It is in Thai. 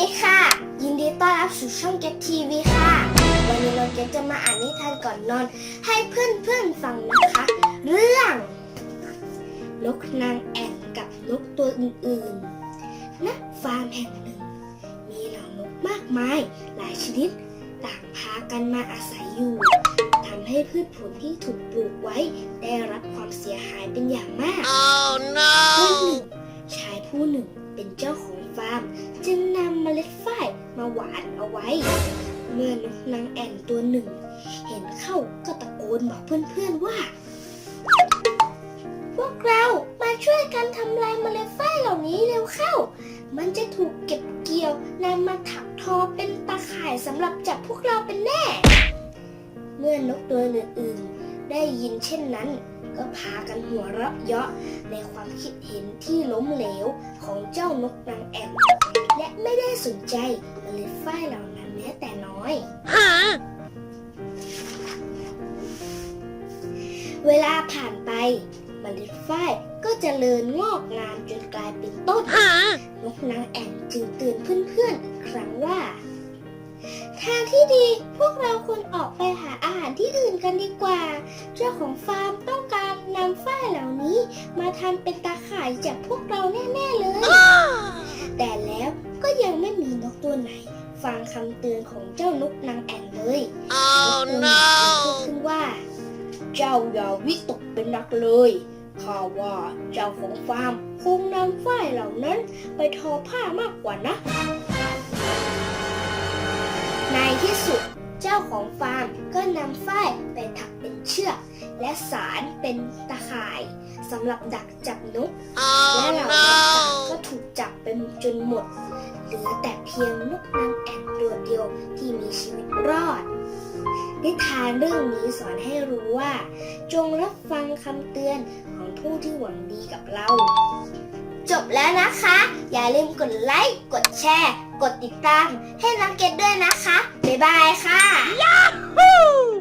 ดีค่ะ ยินดีต้อนรับสู่ช่องเก็ตทีวีค่ะ วันนี้เราเก็ตจะมาอ่านนิทานก่อนนอน ให้เพื่อนๆฟังนะคะ เรื่องนกนางแอ่นกับนกตัวอื่นๆณฟาร์มแห่งหนึ่ง มีเหล่านกมากมายหลายชนิด ต่างพากันมาอาศัยอยู่ทำให้พืชผลที่ถูกปลูกไว้ได้รับความเสียหายเป็นอย่างมาก Oh วันหนึ่ no! งชายผู้หนึ่ง นกนางแอ่นตัวหนึ่ง เห็นเข้าก็ตะโกนบอกเพื่อนๆว่า พวกเรามาช่วยกันทำลายเมล็ดฝ้ายเหล่านี้เร็วเข้า มันจะถูกเก็บเกี่ยวนำมาถักทอเป็นตาข่ายสำหรับจับพวกเราเป็นแน่ เมื่อนกตัวอื่นๆ ได้ยินเช่นนั้น ก็พากันหัวเราะเยาะในความคิดเห็นที่ล้มเหลวของเจ้านกนางแอ่นและไม่ได้สนใจเมล็ดฝ้ายเหล่านั้น ม้แต่น้อย Huh? เวลาผ่านไปเมล็ดฝ้ายก็เจริญงอกงามจนกลายเป็นต้น Huh? นกนางแอ่นจึงเตือนเพื่อนๆอีกครั้งว่า ทางที่ดีพวกเราควรออกไปหาอาหารที่อื่นกันดีกว่า เจ้าของฟาร์มต้องการนำฝ้ายเหล่านี้ มาทำเป็นตาข่ายจากพวกเราแน่ๆเลย แต่แล้วก็ยังไม่มีนกตัวไหน ฟังคำเตือนของเจ้านกนางแอ่นเลย Oh นกตัวหนึ่งพูด no! ขึ้นว่า เจ้าอย่าวิตกเป็นนักเลยข้าว่าเจ้าของฟาร์มคงนำฝ้ายเหล่านั้นไปทอผ้ามากกว่านะ ในที่สุดเจ้าของฟาร์มก็นำฝ้ายไปถักเป็นเชือก และสารเป็นตะข่ายสำหรับดักจับนกและ Oh เหล่านกต่างก็ no! ถูกจับไปจนหมด เหลือแต่เพียงนกนาง โดดเดียวที่มีชีวิตรอด นิทานเรื่องนี้สอนให้รู้ว่า จงรับฟังคำเตือนของผู้ที่หวังดีกับเรา จบแล้วนะคะ อย่าลืมกดไลค์ กดแชร์ กดติดตาม ให้น้องเกตด้วยนะคะ บ๊ายบายค่ะ Yahoo!